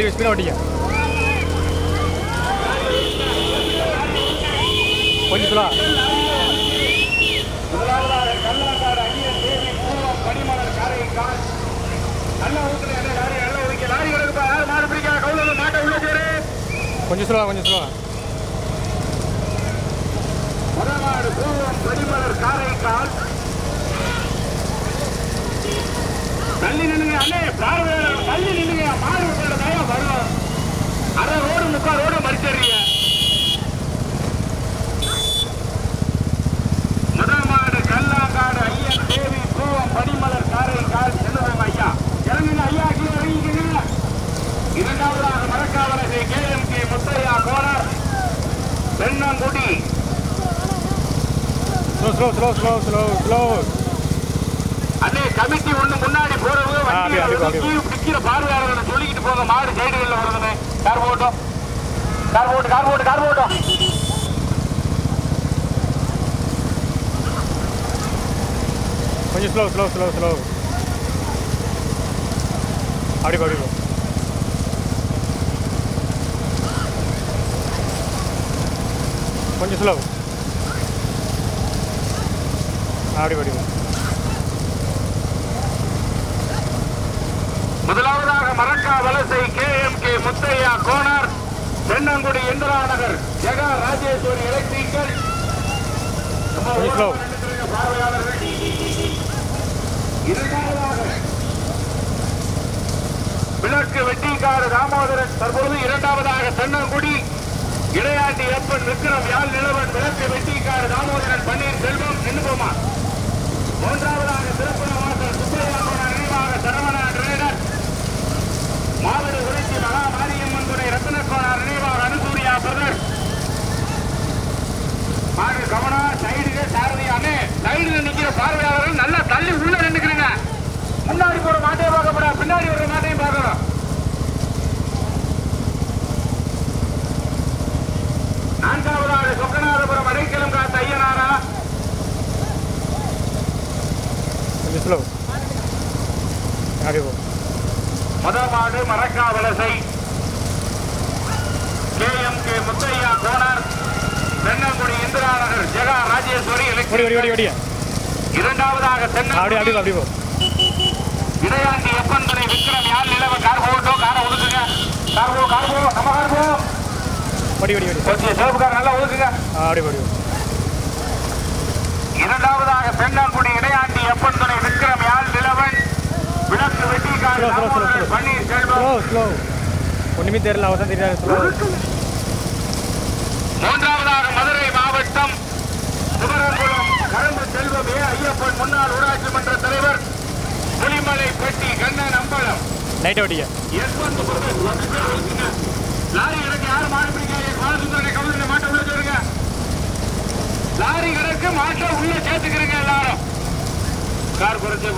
ஓட்டிக்க ஸ்பீடாக ஓட்டிக்க. கொஞ்சம் சொல்லா கொஞ்சம் சொல்லுவா கொஞ்சம் சொல்லுவா முதலாடு பூவம் பரிமலர் காரைக்கால். தள்ளி நின்னுங்க அண்ணே. பார்வையாளர் தள்ளி நின்னுங்க மாடு விட்டு தயா வரும் அரை ரோடு முக்கால் ரோடு மறிச்சறீங்க முதல் மாடு கல்லாங்காடு ஐயன் தேவி பூவம் பனிமலர் காரைக்கால் செல்வம் ஐயா. இறங்குங்க ஐயா கீழே இறங்கிக்கங்க. இரண்டாவதாக மரக்காவலகை K M K Muthaiya Konar Pennangudi slow slow slow slow slow அண்ணே கமிட்டி ஒண்ணு முன்னாடி நிக்கிற பார்வையாளர்களை சொல்லிக்கிட்டு போங்க மாடு சைடுகளில் வருதுன்னு கார் போட்டோம் கார் போட்டு கார் போட்டு கார் போட்டோம் கொஞ்சம் ஸ்லோ ஸ்லோ ஸ்லோ ஸ்லோ அப்படி அப்படி. கொஞ்சம் ஸ்லோ அப்படி படி Marakka Valasai K M K Muthaiya Konar Thennangudi Indira Nagar Jega Rajeswari electrical. பார்வையாளர்கள். விளக்கு வெட்டிக்காடு ராமோதரன் தற்பொழுது இரண்டாவதாக தென்னங்குடி இடையாண்டி எப்பன் விக்ரம் யாழ் நிலவன் விளக்கு வெட்டிக்காடு தாமோதரன் பன்னீர் செல்வம் நின்றுபோமா மூன்றாவதாக திருப்பண ஆவணங்களை ஓடி ஓடி ஓடி ஓடியா இரண்டாவதாக அப்படி அப்படி தென்னங்குடி அப்படி போ. இடையாண்டி எப்பன் துணை விக்ரம் யாழ் நிலவ? கார் போட்டோம் காரை ஒதுக்குங்க. கார் போ கார் போ நம்ம கார் போ ஓடி ஓடி ஓடி. கொஞ்சம் சிவப்பு கார் நல்லா ஒதுக்குங்க. அப்படி படி இரண்டாவதாக தென்னங்குடி இடையாண்டி எப்பன் துணை விக்ரம் யாழ் நிலவன் விளக்கு தாமோதரன் slow. பன்னீர் செல்வம் ஒன்றுமே தெரியல அவசரம் தெரியாது அதேபோல் முன்னாள் ஊராட்சி மன்ற தலைவர் புலிமலை பெட்டி கண்ணன் அம்பலம். லைட் ஓடிய லாரி கிடக்கு யாரும் மாடு பிடிக்காது பாலசுந்தரனை கவுண்டனை மாட்ட உள்ள சொல்லுங்க லாரி கிடக்கு மாட்ட உள்ள சேர்த்துக்கிறீங்க எல்லாரும். கார் குறைச்சு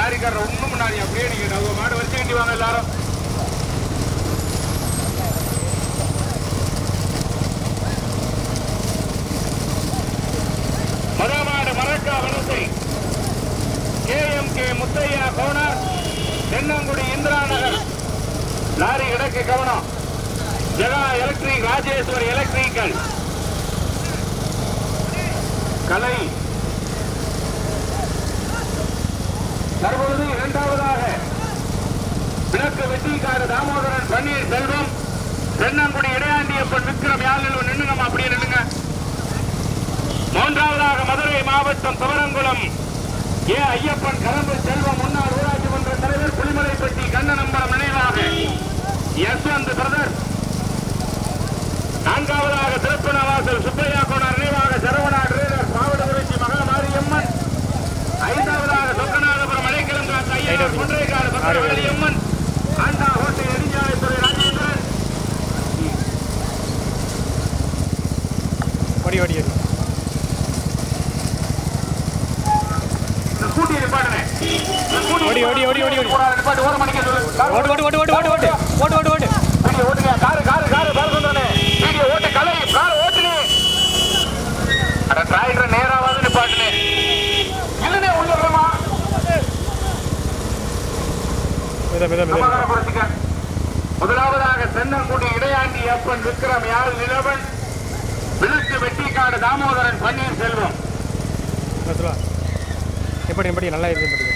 லாரி காரர் ஒன்றும் முன்னாடி அப்படியே நீங்க மாடு வச்சு வேண்டி வாங்க எல்லாரும். மரக்கா வலசை கே முத்தையா கோணர் தென்னங்குடி இந்திரா நகர் லாரி கிடக்கு கவனம். ஜெகா எலக்ட்ரிக் ராஜேஸ்வரி எலக்ட்ரிக்கல் கலை. தற்பொழுது இரண்டாவதாக விளக்கு வெற்றிக்கார தாமோதரன் பன்னீர் செல்வம் தென்னங்குடி இடையாண்டியப்பன் விக்ரம் யாழில் நின்று நம்ம அப்படியே நின்னுங்க. மூன்றாவதாக மதுரை மாவட்டம் துவரங்குளம் ஏ ஐயப்பன் கரம்பு செல்வம் முன்னாள் ஊராட்சி மன்ற தலைவர் புலிமலைப்பட்டி கண்ணநம்பரம் நினைவாக. யஸ்வந்த் பிரதர் நான்காவதாக திருப்பணவாசல் சுப்பையா கோணர் நினைவாக சரவணா டிரேடர் மாவட்ட உரைச்சி மகா மாரியம்மன் ஐந்தாவதாக சொக்கநாதபுரம் மலைக்கிழங்கு ஐயனார் குன்றைக்காடு பத்திரகாளியம்மன் ஆண்டா கோட்டை எரிஞ்சாலைத்துறை ராஜேந்திரன். ஓடி ஓடி ஓடி ஓடி, ஓடி, ஓடி, ஓடி, ஓடி. ஓட்டு ஓட்டு ஓட்டு ஓட்டு ஓட்டு ஓட்டு ஓட்டு ஓட்டு வீடியோ ஓட்டுங்க காரு காரு காரு காரு கொண்டானே வீடியோ ஓட்டு கலை கார் ஓட்டுனே அட டிராக்டர் நேராவது நிப்பாட்டுனே இல்லனே உள்ளறமா மித மித. மித சமாதான படுத்திக்க அப்பன் விக்ரம் யாழ் நிலவன் விழுக்கு வெட்டிக்காடு தாமோதரன் பன்னீர் செல்வம் சொல்லுவா எப்படி எப்படி? நல்லா இருக்கு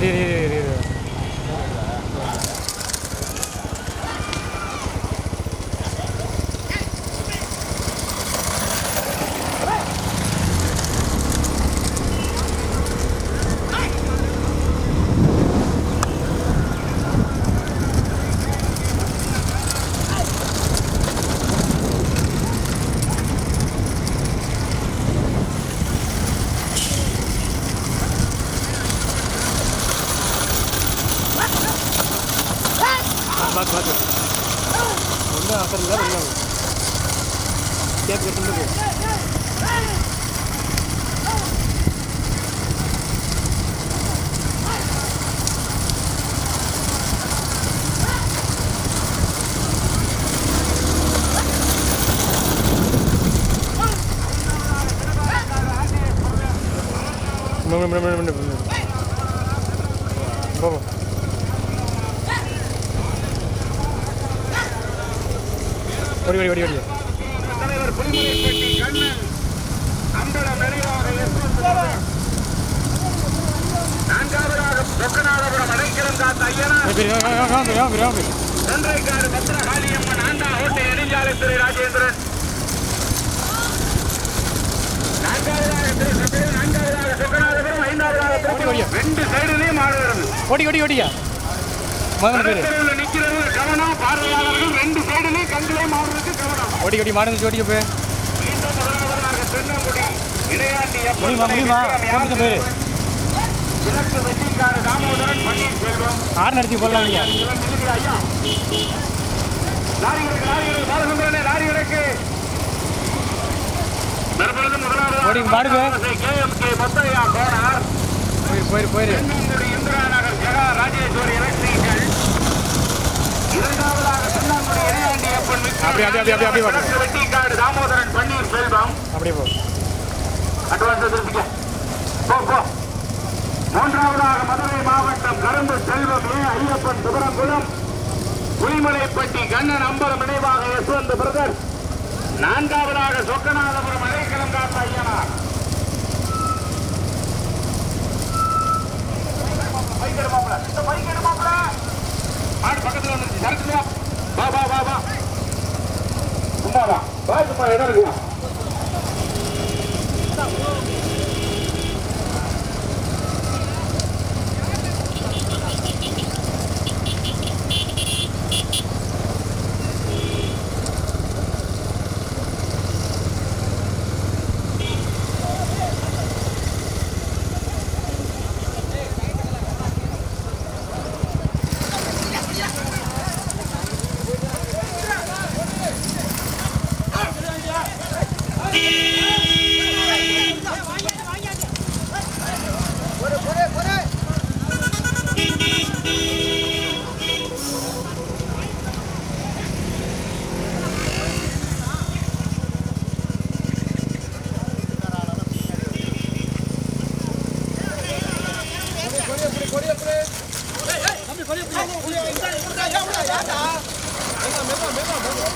Sí, sí, sí. கேப் கட்டு போ முன்ன, முன்ன, முன்ன, முன்ன, முன்ன. போ, போ. ஓடி ஓடி ஓடி ஓடி சென்றைக்காடு ஆண்டா ராஜேந்திரன். நான்காவதாக திரு நான்காவதாக ஐந்தாவதாக திருப்பூர். ரெண்டு சைடுலயும் மாடு வருது. ஓடி ஓடி ஓடியா. நிக்கிறவங்க கவனம் பார்வையாளர்கள் ரெண்டு சைடுலயும் கண்களையும் மாடுறதுக்கு கவனம் ஓடி ஓடி மாடு போய் மீண்டும் முதலாவதாக தென்னங்குடி இடையாண்டி முடியுமா முடியுமா போட்டு பேர் இலக்கு வெற்றிக்கார தாமோதரன் பன்னீர்செல்வம் ஆறு நடத்தி மொத்தையா கோனார் போயிரு போயிரு இந்திரா நகர் ஜெகா ராஜேஸ்வரி எலக்ட்ரிக்கல் இரண்டாவதாக அப்பன் அப்படி, அப்படி, அப்படி, அப்படி, வெற்றிக்காடு தாமோதரன் பன்னீர் செல்வம். அப்படியே போ. அட்வான்ஸ் திருப்பிக்க. போ போ. மூன்றாவதாக மதுரை மாவட்டம் கரும்பு செல்வம் ஏ. ஐயப்பன் சுபரங்குளம் குளிமலைப்பட்டி கண்ணன் அம்பலம் நினைவாக யஸ்வந்த் பிரதர். நான்காவதாக சொக்கநாதபுரம் அடைக்கலம் காத்த ஐயனார். பைக் பக்கத்துல வந்துருச்சு. சரக்கு வா வா வா வா. சும்மா வா. வா சும்மா இடம் મેગા મેગા મેગા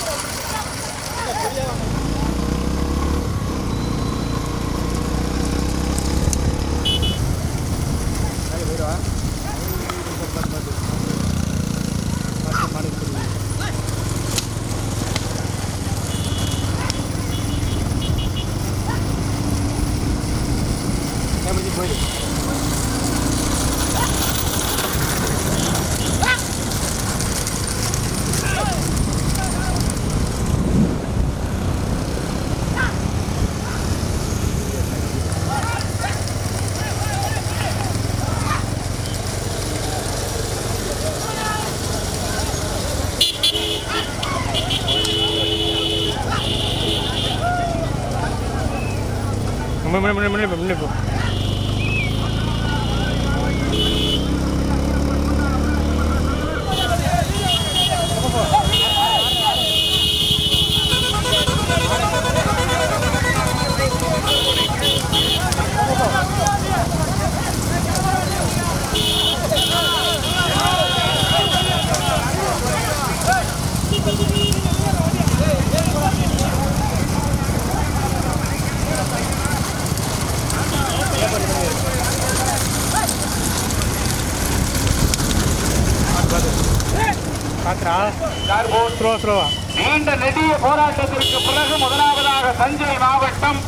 ஸ்லோவா நீண்ட நெடிய போராட்டத்திற்கு பிறகு முதலாவதாக தஞ்சை மாவட்டம்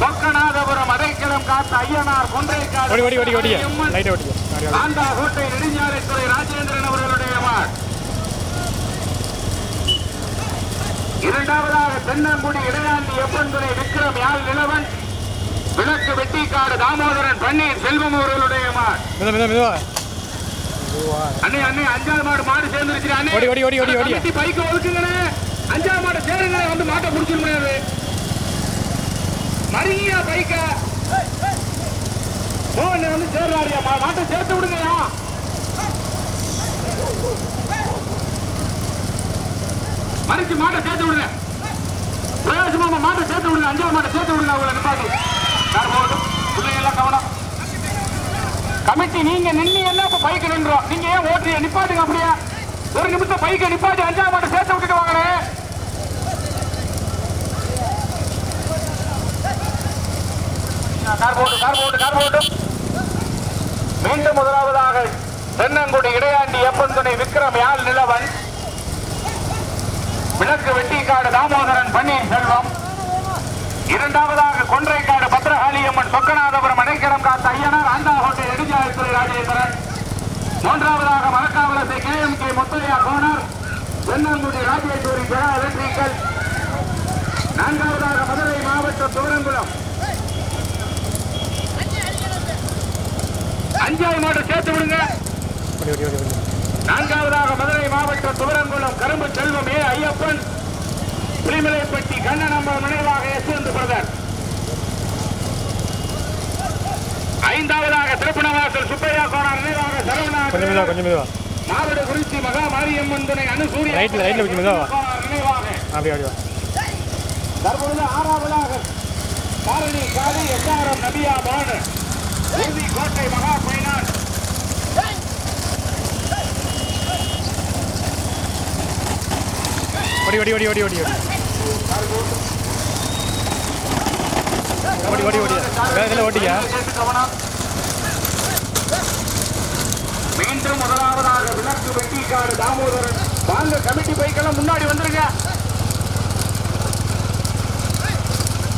சொக்கநாதபுரம் அடைக்கலம் காத்த ஐயனார் கொன்றைக்காடு. ஆண்டா கோட்டை நெடுஞ்சாலைத்துறை ராஜேந்திரன் அவர்களுடைய இரண்டாவதாக தென்னங்குடி இடையாண்டி எப்பன்துறை விக்ரம் யாழ் நிலவன். விளக்கு வெட்டிக்காடு தாமோதரன் பன்னீர் செல்வம் அவர்களுடைய மார் மெதுவா மெதுவா மெதுவா மெதுவா அண்ணே அண்ணே அஞ்சாவது மாடு மாடு சேர்ந்துருச்சு அண்ணே. ஓடி, ஓடி, ஓடி, ஓடி, ஓடி. கமிட்டி பைக்க ஒதுக்குங்கண்ணே. அஞ்சாவது மாடு சேருங்க வந்து மாட்டை புடிச்சிட முடியாது மறியா பைக்க. மோகன் வந்து சேர்றாரியா மாட்டை சேர்த்து விடுங்கயா மறிச்சு மாட்டை சேர்த்து விடுங்க. பிரயோஜனமா மாட்டை சேர்த்து விடுங்க. அஞ்சாவது மாட்டை சேர்த்து விடுங்க அவங்களை நிப்பாட்டி. போகட்டும். பிள்ளைங்க கவனம். கமிட்டி நீங்க நின்னு என்ன இப்ப பைக் நின்றோம்? நீங்க ஏன் ஓட்டுறீங்க? நிப்பாட்டுங்க அப்படியே. ஒரு நிமிஷம் பைக்கை நிப்பாட்டி அஞ்சாம் மாட்டை சேர்த்து விட்டுட்டு வாங்கண்ணே. கார் போட்டு கார் போட்டு கார் போட்டு. மீண்டும் முதலாவதாக தென்னங்குடி இடையாண்டி எப்பன் துணை விக்ரம் யாழ் நிலவன். விளக்கு வெட்டிக்காடு தாமோதரன் பன்னீர் செல்வம் இரண்டாவதாக கொன்றைக்காடு காளியம்மன் சொக்கநாதபுரம் அடைக்கலம் காத்த ஐயனார் ஆண்டாகோட்டை நெடுஞ்சாலைத்துறை ராஜேந்திரன். மூன்றாவதாக மரக்காவலத்தை K M K Muthaiya Konar Thennangudi Rajeswari Jaya electrical. நான்காவதாக மதுரை மாவட்டம் துவரங்குளம். அஞ்சாவது மாவட்டம் சேர்த்து விடுங்க. நான்காவதாக மதுரை மாவட்டம் துவரங்குளம் கரும்பு செல்வம் ஏ ஐயப்பன். புலிமலைப்பட்டி கண்ணநம்பர் நினைவாக யஷ்வந்த் பிரதர். ஐந்தாவதாக திருப்பணவாசல் சுப்பையா கோணார் நினைவாக கொஞ்சம் சரவணா கொஞ்சம் மெதுவா. மாவட்ட குறிச்சி மகா மாரியம்மன் துணை அனுசூரிய ரைட்ல, ரைட்ல வைக்க மெதுவா. நினைவாக அப்படி அப்படி வா. தற்பொழுது ஆறாவதாக காரணி காளி எஸ்ஆர்எம் நபியா பானு கோட்டை மகா பைனான் ஓடி ஓடி ஓடி ஓடி ஓடி ஓடி. ஓடி ஓடி ஓடி. வேகத்தில் ஓட்டியா மீண்டும் முதலாவதாக விளக்கு வெட்டிக்காடு தாமோதரன். வாங்க கமிட்டி பைக்கெல்லாம் முன்னாடி வந்துருங்க.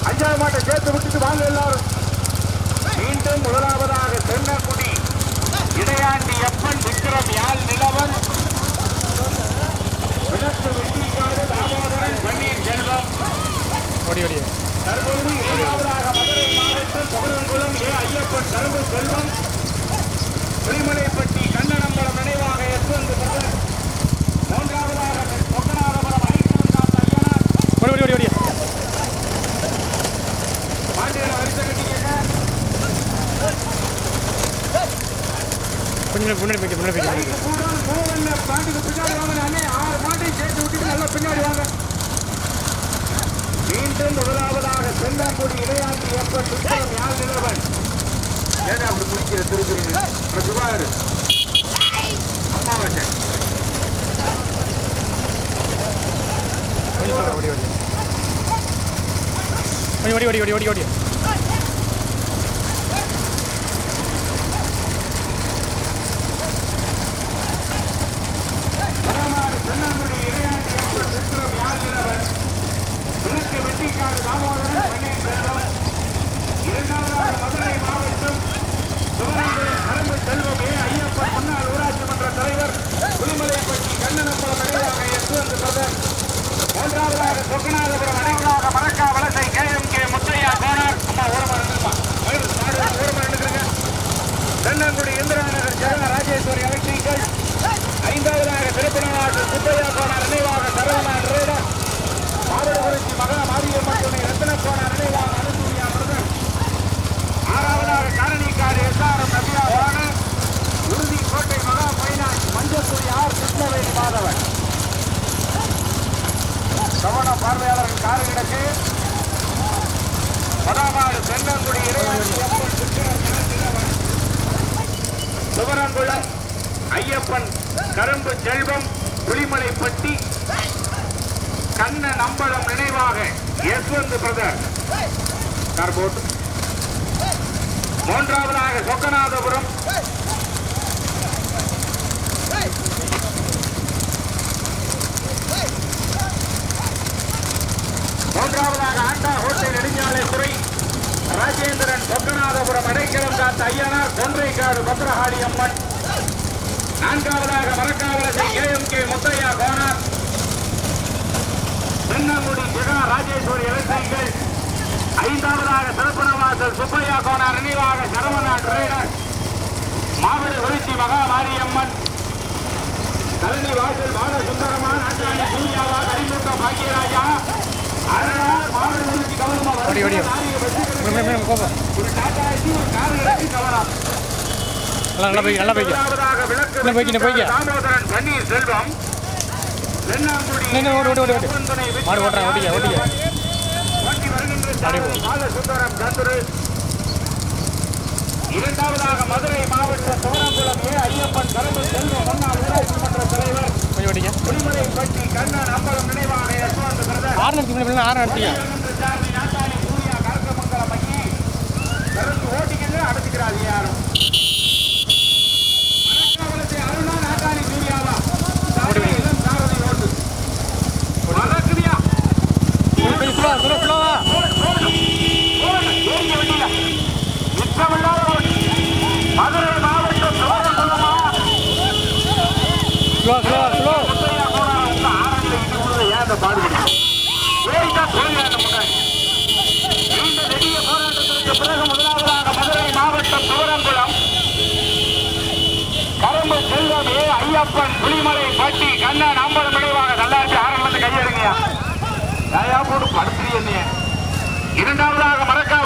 அஞ்சாவது மாட்டை சேர்த்து விட்டுட்டு வாங்க எல்லாரும். மீண்டும் முதலாவதாக தென்னக்குடி. இடையாண்டி எப்பன் விக்ரம் யாழ் நிலவன். விளக்கு வெட்டிக்காடு தாமோதரன் பன்னீர் செல்வம். ஓடி ஓடி. தற்பொழுது இரண்டாவதாக குளம் ஏ ஐயப்பன் சரம்பு செல்வம் ഓടി. ഓടി ഓടി ഓടി ഓടി ഓടി. சுவரங்குளம் ஐயப்பன் கரும்பு செல்வம் புலிமலைப்பட்டி கண்ண நம்பளம் நினைவாக யஸ்வந்த் பிரதர். கார்போட் மூன்றாவதாக சொக்கநாதபுரம். மூன்றாவதாக ஆண்டா ஹோட்டல் நெடுஞ்சாலை துறை ராஜேந்திரன் சொக்கநாதபுரம் அடைக்கலம் காத்த ஐயனார் கொன்றைக்காடு பத்ரஹாளி அம்மன். நான்காவதாக மரக்காவலத்தை M K Muthaiya Konar. Thennangudi Jega Rajeswari electrical. ஐந்தாவதாக சிறப்புணவாசல் சுப்பையா கோனார் நினைவாக சரவணா டிரைனர் மாவட்ட குறிச்சி மகா மாரியம்மன் தலைமை வாசல் பால சுந்தரமான் ஆண்டாண்டி சூர்யாவாக அறிமுக பாக்கியராஜா. ஓடி, ஓடி. கோபம். நல்லா போய் நல்லா செல்வம் மாடு ஓட்டிக்க, ஓட்டிக்க. வருகின்ற இரண்டாவதாக மதுரை மாவட்ட சோழங்குளம் ஏ ஐயப்பன் கரும்பு செல்வம் முன்னாள் ஊராட்சி மன்ற தலைவர் கொஞ்சம் பிரதர் ஆறு நடத்தி முன்னாடி ஆறு ஓட்டிக்கல அடைச்சிக்கிறாது யாரும் அருணா நாட்டாளி சூர்யாவா சாரதி இளம் சாரதி ஓட்டு வளர்க்குதியா கொஞ்சம் ஸ்லோ ஸ்லோ ஸ்லோவா மதுரை மாவட்டம் சோழகுளமா slow slow slow Muthaiya Kona உங்க ஆரம்பில இட்டு விடுறது ஏன் அந்த பாடுபடி ஏறிட்டா கோயிலாண்ட முன்னாடி நீண்ட நெடிய போராட்டத்திற்கு பிறகு முதலாவதாக மதுரை மாவட்டம் சோழங்குளம் கரும்பு செல்வம் ஏ ஐயப்பன் புலிமலை பட்டி கண்ணன் அம்பலம் நினைவாக நல்லாச்சு ஆரம்பித்து கையெடுங்கயா தயா போட்டு படுத்துறீங்க இரண்டாவதாக மரக்கா